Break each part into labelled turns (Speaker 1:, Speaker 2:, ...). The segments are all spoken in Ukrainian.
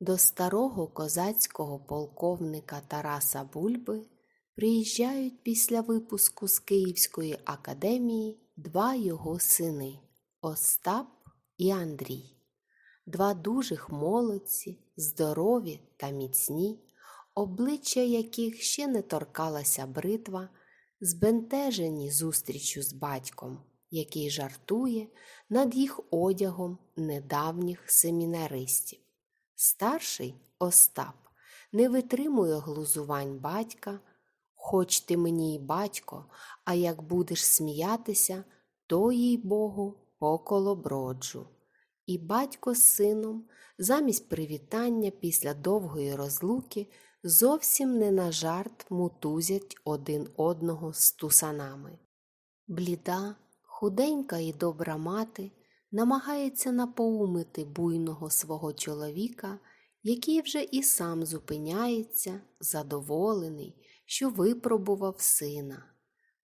Speaker 1: До старого козацького полковника Тараса Бульби приїжджають після випуску з Київської академії два його сини Остап і Андрій. Два дужих молодці, здорові та міцні, обличчя яких ще не торкалася бритва, збентежені зустрічю з батьком, який жартує над їх одягом недавніх семінаристів. Старший Остап не витримує глузувань батька, хоч ти мені й батько, а як будеш сміятися, то їй Богу поколоброджу. І батько з сином, замість привітання після довгої розлуки, зовсім не на жарт мутузять один одного з тусанами. Бліда, худенька і добра мати намагається напоумити буйного свого чоловіка, який вже і сам зупиняється, задоволений, що випробував сина.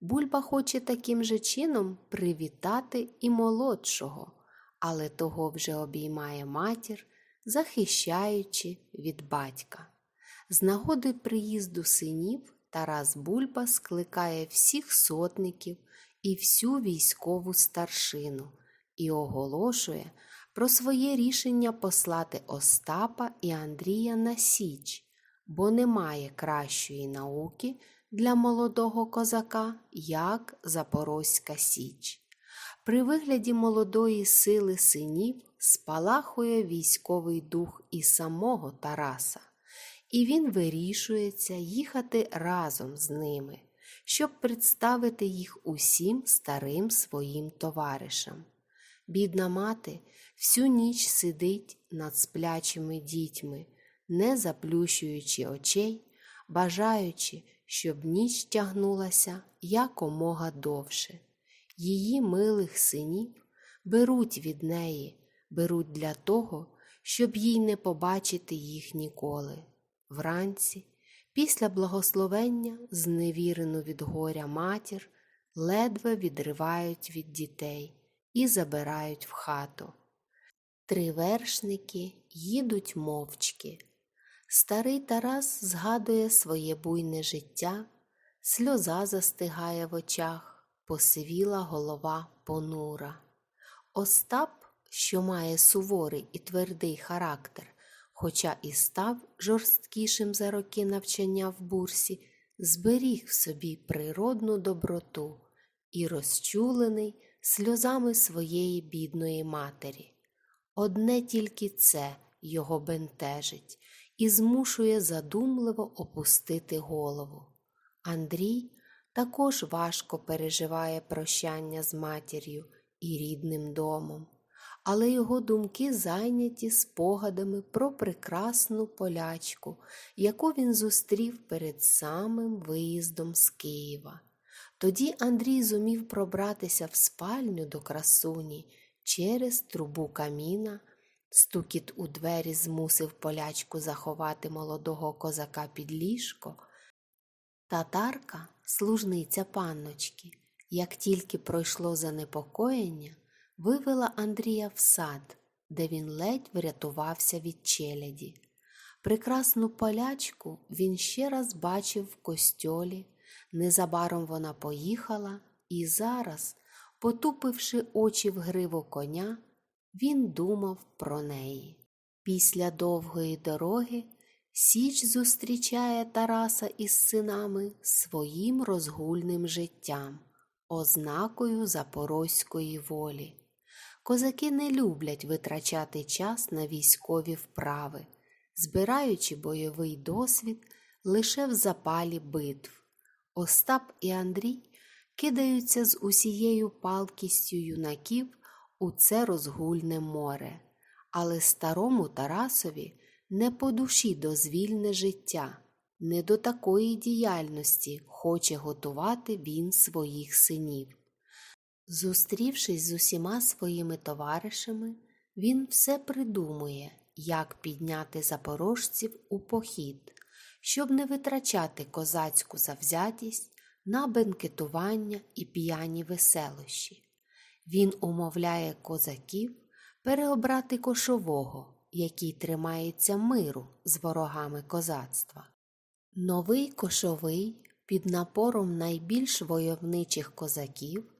Speaker 1: Бульба хоче таким же чином привітати і молодшого, але того вже обіймає матір, захищаючи від батька. З нагоди приїзду синів Тарас Бульба скликає всіх сотників і всю військову старшину і оголошує про своє рішення послати Остапа і Андрія на Січ, бо немає кращої науки для молодого козака, як Запорозька Січ. При вигляді молодої сили синів спалахує військовий дух і самого Тараса, і він вирішується їхати разом з ними, щоб представити їх усім старим своїм товаришам. Бідна мати всю ніч сидить над сплячими дітьми, не заплющуючи очей, бажаючи, щоб ніч тягнулася якомога довше. Її милих синів беруть від неї, беруть для того, щоб їй не побачити їх ніколи. Вранці, після благословення, зневірену від горя матір, ледве відривають від дітей і забирають в хату. Три вершники їдуть мовчки. Старий Тарас згадує своє буйне життя, сльоза застигає в очах, посивіла голова понура. Остап, що має суворий і твердий характер, хоча і став жорсткішим за роки навчання в бурсі, зберіг в собі природну доброту і розчулений сльозами своєї бідної матері. Одне тільки це його бентежить і змушує задумливо опустити голову. Андрій також важко переживає прощання з матір'ю і рідним домом, але його думки зайняті спогадами про прекрасну полячку, яку він зустрів перед самим виїздом з Києва. Тоді Андрій зумів пробратися в спальню до красуні через трубу каміна. Стукіт у двері змусив полячку заховати молодого козака під ліжко. Татарка, служниця панночки, як тільки пройшло занепокоєння, вивела Андрія в сад, де він ледь врятувався від челяді. Прекрасну полячку він ще раз бачив в костьолі. Незабаром вона поїхала, і зараз, потупивши очі в гриву коня, він думав про неї. Після довгої дороги Січ зустрічає Тараса із синами своїм розгульним життям, ознакою запорозької волі. Козаки не люблять витрачати час на військові вправи, збираючи бойовий досвід лише в запалі битв. Остап і Андрій кидаються з усією палкістю юнаків у це розгульне море, але старому Тарасові не по душі дозвільне життя, не до такої діяльності хоче готувати він своїх синів. Зустрівшись з усіма своїми товаришами, він все придумує, як підняти запорожців у похід, щоб не витрачати козацьку завзятість на бенкетування і п'яні веселощі. Він умовляє козаків переобрати кошового, який тримається миру з ворогами козацтва. Новий кошовий під напором найбільш войовничих козаків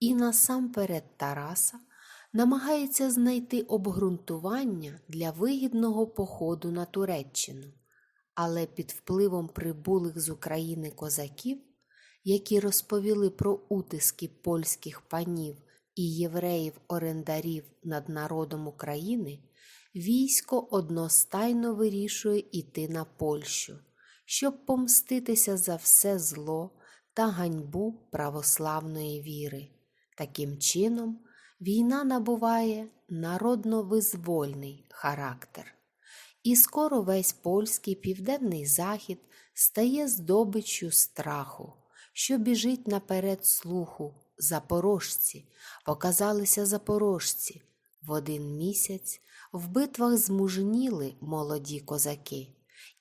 Speaker 1: і насамперед Тараса намагається знайти обґрунтування для вигідного походу на Туреччину, але під впливом прибулих з України козаків, які розповіли про утиски польських панів і євреїв-орендарів над народом України, військо одностайно вирішує іти на Польщу, щоб помститися за все зло та ганьбу православної віри. Таким чином, війна набуває народно-визвольний характер. І скоро весь польський південний захід стає здобиччю страху, що біжить наперед слуху. Запорожці, показалися запорожці. В один місяць в битвах змужніли молоді козаки,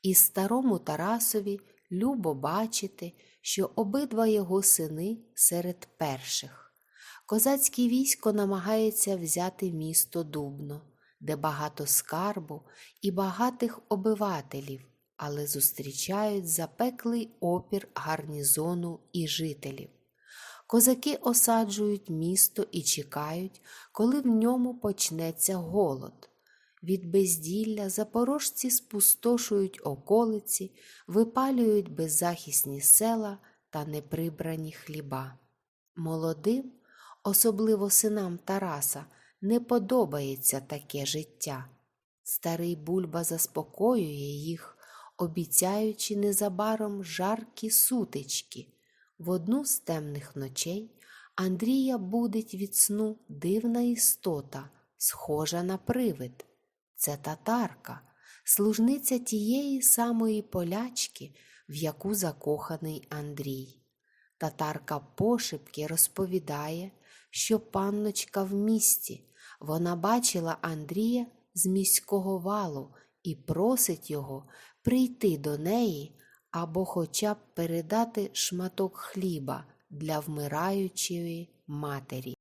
Speaker 1: і старому Тарасові любо бачити, що обидва його сини серед перших. Козацьке військо намагається взяти місто Дубно, де багато скарбу і багатих обивателів, але зустрічають запеклий опір гарнізону і жителів. Козаки осаджують місто і чекають, коли в ньому почнеться голод. Від безділля запорожці спустошують околиці, випалюють беззахисні села та неприбрані хліба. Молодим, особливо синам Тараса, не подобається таке життя. Старий бульба заспокоює їх, обіцяючи незабаром жаркі сутички. В одну з темних ночей Андрія будить від сну дивна істота, схожа на привид. Це татарка, служниця тієї самої полячки, в яку закоханий Андрій. Татарка пошепки розповідає, що панночка в місті. Вона бачила Андрія з міського валу і просить його прийти до неї або хоча б передати шматок хліба для вмираючої матері.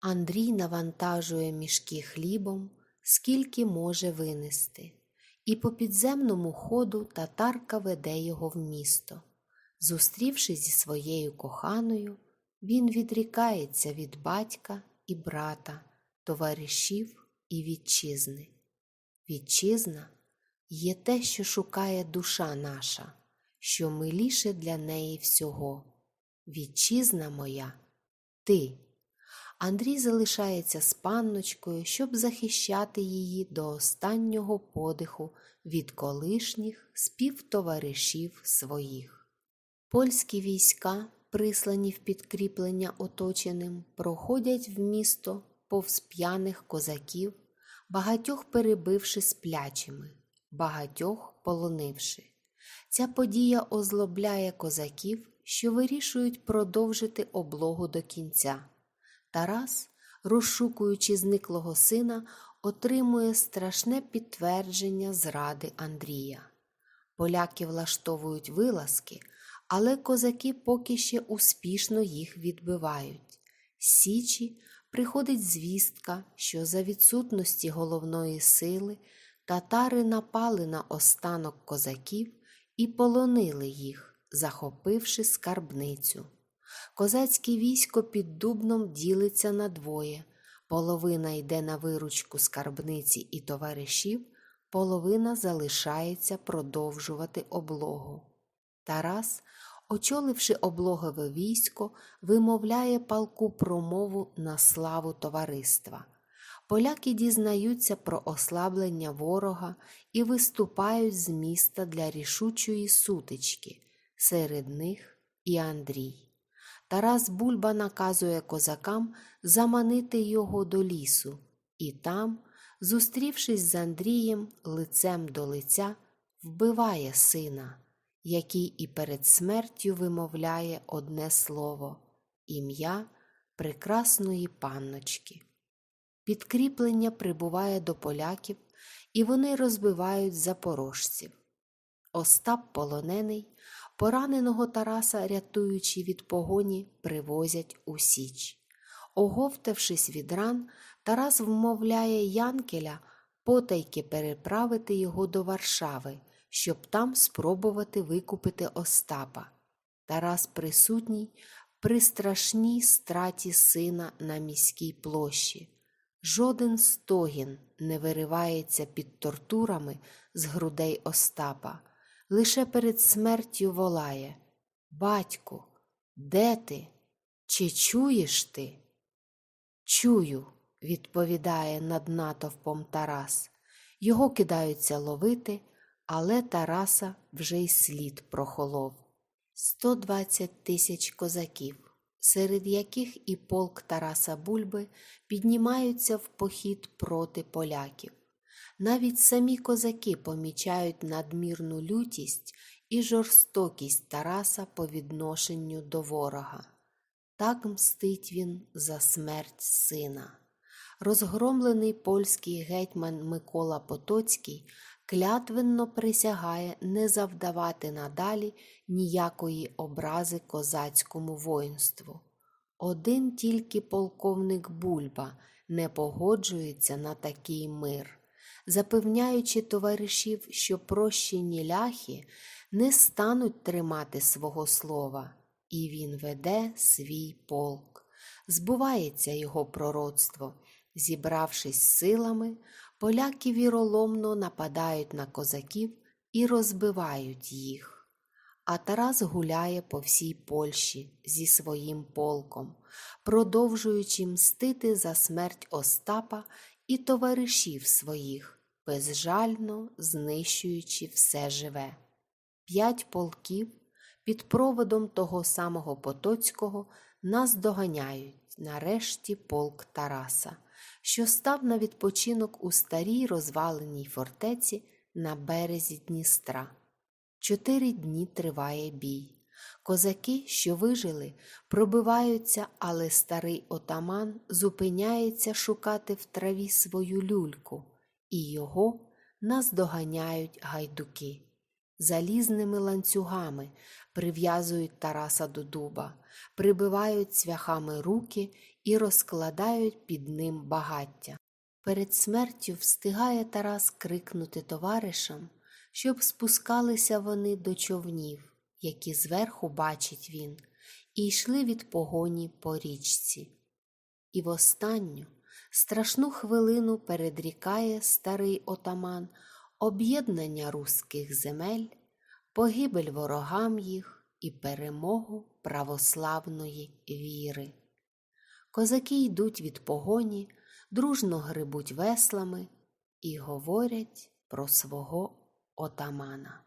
Speaker 1: Андрій навантажує мішки хлібом, скільки може винести, і по підземному ходу татарка веде його в місто. Зустрівшись зі своєю коханою, він відрікається від батька і брата, товаришів і вітчизни. Вітчизна є те, що шукає душа наша, що миліше для неї всього. Вітчизна моя, ти. Андрій залишається з панночкою, щоб захищати її до останнього подиху від колишніх співтоваришів своїх. Польські війська, прислані в підкріплення оточеним, проходять в місто повз п'яних козаків, багатьох перебивши сплячими, багатьох полонивши. Ця подія озлобляє козаків, що вирішують продовжити облогу до кінця. Тарас, розшукуючи зниклого сина, отримує страшне підтвердження зради Андрія. Поляки влаштовують вилазки, але козаки поки ще успішно їх відбивають. Січі приходить звістка, що за відсутності головної сили татари напали на останок козаків і полонили їх, захопивши скарбницю. Козацьке військо під дубном ділиться на двоє. Половина йде на виручку скарбниці і товаришів, половина залишається продовжувати облогу. Тарас, очоливши облогове військо, вимовляє палку промову на славу товариства. Поляки дізнаються про ослаблення ворога і виступають з міста для рішучої сутички, серед них і Андрій. Тарас Бульба наказує козакам заманити його до лісу, і там, зустрівшись з Андрієм лицем до лиця, вбиває сина, який і перед смертю вимовляє одне слово ім'я прекрасної панночки. Підкріплення прибуває до поляків, і вони розбивають запорожців. Остап полонений, пораненого Тараса, рятуючи від погоні, привозять у Січ. Оговтавшись від ран, Тарас вмовляє Янкеля потайки переправити його до Варшави, щоб там спробувати викупити Остапа. Тарас присутній при страшній страті сина на міській площі. Жоден стогін не виривається під тортурами з грудей Остапа, лише перед смертю волає Батьку, де ти? Чи чуєш ти? Чую, відповідає над натовпом Тарас. Його кидаються ловити, але Тараса вже й слід прохолов. 120 тисяч козаків, серед яких і полк Тараса Бульби піднімаються в похід проти поляків. Навіть самі козаки помічають надмірну лютість і жорстокість Тараса по відношенню до ворога. Так мстить він за смерть сина. Розгромлений польський гетьман Микола Потоцький клятвенно присягає не завдавати надалі ніякої образи козацькому воїнству. Один тільки полковник Бульба не погоджується на такий мир, запевняючи товаришів, що прощені ляхи не стануть тримати свого слова, і він веде свій полк. Збувається його пророцтво. Зібравшись силами, поляки віроломно нападають на козаків і розбивають їх. А Тарас гуляє по всій Польщі зі своїм полком, продовжуючи мстити за смерть Остапа і товаришів своїх, безжально знищуючи все живе. П'ять полків під проводом того самого Потоцького нас доганяють нарешті полк Тараса, що став на відпочинок у старій розваленій фортеці на березі Дністра. Чотири дні триває бій. Козаки, що вижили, пробиваються, але старий отаман зупиняється шукати в траві свою люльку, і його наздоганяють гайдуки. Залізними ланцюгами прив'язують Тараса до дуба, прибивають цвяхами руки і розкладають під ним багаття. Перед смертю встигає Тарас крикнути товаришам, щоб спускалися вони до човнів, які зверху бачить він, і йшли від погоні по річці. І в останню страшну хвилину передрікає старий отаман об'єднання руських земель, погибель ворогам їх і перемогу православної віри. Козаки йдуть від погоні, дружно грибуть веслами і говорять про свого отамана.